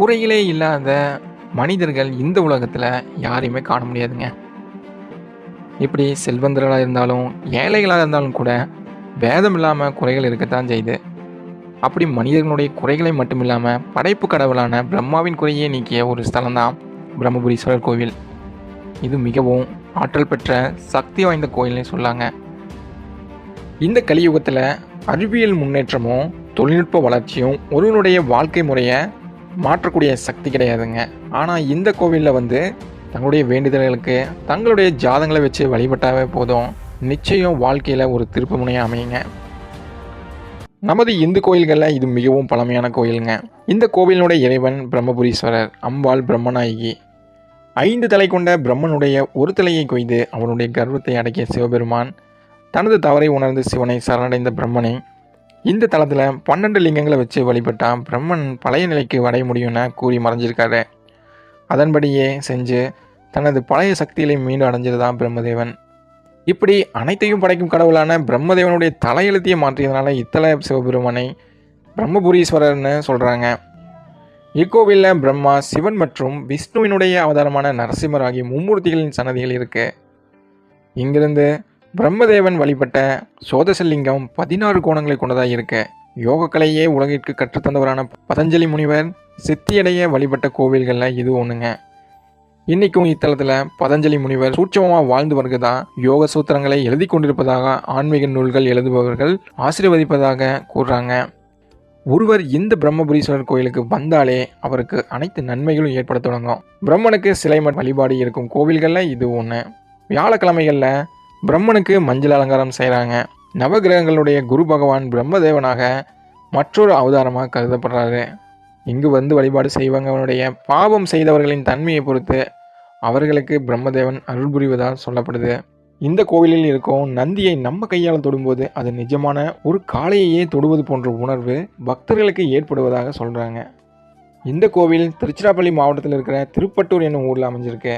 குறைகளே இல்லாத மனிதர்கள் இந்த உலகத்தில் யாரையுமே காண முடியாதுங்க. இப்படி செல்வந்தர்களாக இருந்தாலும் ஏழைகளாக இருந்தாலும் கூட பேதம் இல்லாமல் குறைகள் இருக்கத்தான் செய்யுது. அப்படி மனிதர்களுடைய குறைகளை மட்டும் இல்லாமல் படைப்பு கடவுளான பிரம்மாவின் குறையே நீக்கிய ஒரு ஸ்தலம்தான் பிரம்மபுரீஸ்வரர் கோவில். இது மிகவும் ஆற்றல் பெற்ற சக்தி வாய்ந்த கோயில்னு சொல்லாங்க. இந்த கலியுகத்தில் அறிவியல் முன்னேற்றமும் தொழில்நுட்ப வளர்ச்சியும் ஒருவனுடைய வாழ்க்கை முறையை மாற்றக்கூடிய சக்தி கிடையாதுங்க. ஆனால் இந்த கோவிலில் வந்து தங்களுடைய வேண்டுதல்களுக்கு தங்களுடைய ஜாதங்களை வச்சு வழிபட்டாவே போதும். நிச்சயம் வாழ்க்கையில் ஒரு திருப்பு முனையாக அமையுங்க. நமது இந்து கோயில்களில் இது மிகவும் பழமையான கோயிலுங்க. இந்த கோவிலினுடைய இறைவன் பிரம்மபுரீஸ்வரர் அம்பாள் பிரம்மநாயகி. ஐந்து தலை கொண்ட பிரம்மனுடைய ஒரு தலையை கொய்து அவனுடைய கர்வத்தை அடக்கிய சிவபெருமான் தனது தவறை உணர்ந்து சிவனை சரணடைந்த பிரம்மனை இந்த தளத்தில் பன்னெண்டு லிங்கங்களை வச்சு வழிபட்டால் பிரம்மன் பழைய நிலைக்கு அடைய முடியும்னு கூறி மறைஞ்சிருக்காரு. அதன்படியே செஞ்சு தனது பழைய சக்திகளை மீண்டும் அடைஞ்சதுதான் பிரம்மதேவன். இப்படி அனைத்தையும் படைக்கும் கடவுளான பிரம்மதேவனுடைய தலையெழுத்தையே மாற்றியதுனால இத்தலை சிவபெருமானை பிரம்மபுரீஸ்வரர்னு சொல்கிறாங்க இக்கோவிலில் பிரம்மா சிவன் மற்றும் விஷ்ணுவினுடைய அவதாரமான நரசிம்மர் ஆகிய மும்மூர்த்திகளின் சன்னதிகள் இருக்குது இங்கிருந்து பிரம்மதேவன் வழிபட்ட சோதசலிங்கம் பதினாறு கோணங்களை கொண்டதாக இருக்க. யோகக்கலையே உலகிற்கு கற்றுத்தந்தவரான பதஞ்சலி முனிவர் சித்தியடைய வழிபட்ட கோவில்களில் இது ஒன்றுங்க இன்றைக்கும் இத்தலத்தில் பதஞ்சலி முனிவர் சூட்சமமாக வாழ்ந்து வருகிறதா? யோக சூத்திரங்களை எழுதி கொண்டிருப்பதாக ஆன்மீக நூல்கள் எழுதுபவர்கள் ஆசீர்வதிப்பதாக கூறுறாங்க. ஒருவர் இந்த பிரம்மபுரீஸ்வரர் கோயிலுக்கு வந்தாலே அவருக்கு அனைத்து நன்மைகளும் ஏற்பட தொடங்கும். பிரம்மனுக்கு சிலை வழிபாடு இருக்கும் கோவில்களில் இது ஒன்று வியாழக்கிழமைகளில் பிரம்மனுக்கு மஞ்சள் அலங்காரம் செய்கிறாங்க நவகிரகங்களுடைய குரு பகவான் பிரம்மதேவனாக மற்றொரு அவதாரமாக கருதப்படுறாரு. இங்கு வந்து வழிபாடு செய்வங்கவனுடைய பாவம் செய்தவர்களின் தன்மையை பொறுத்து அவர்களுக்கு பிரம்மதேவன் அருள் புரிவதால் சொல்லப்படுது. இந்த கோவிலில் இருக்கும் நந்தியை நம்ம கையால் தொடும்போது அது நிஜமான ஒரு காளையையே தொடுவது போன்ற உணர்வு பக்தர்களுக்கு ஏற்படுவதாக சொல்கிறாங்க இந்த கோவில் திருச்சிராப்பள்ளி மாவட்டத்தில் இருக்கிற திருப்பட்டூர் என்னும் ஊரில் அமைஞ்சிருக்கு.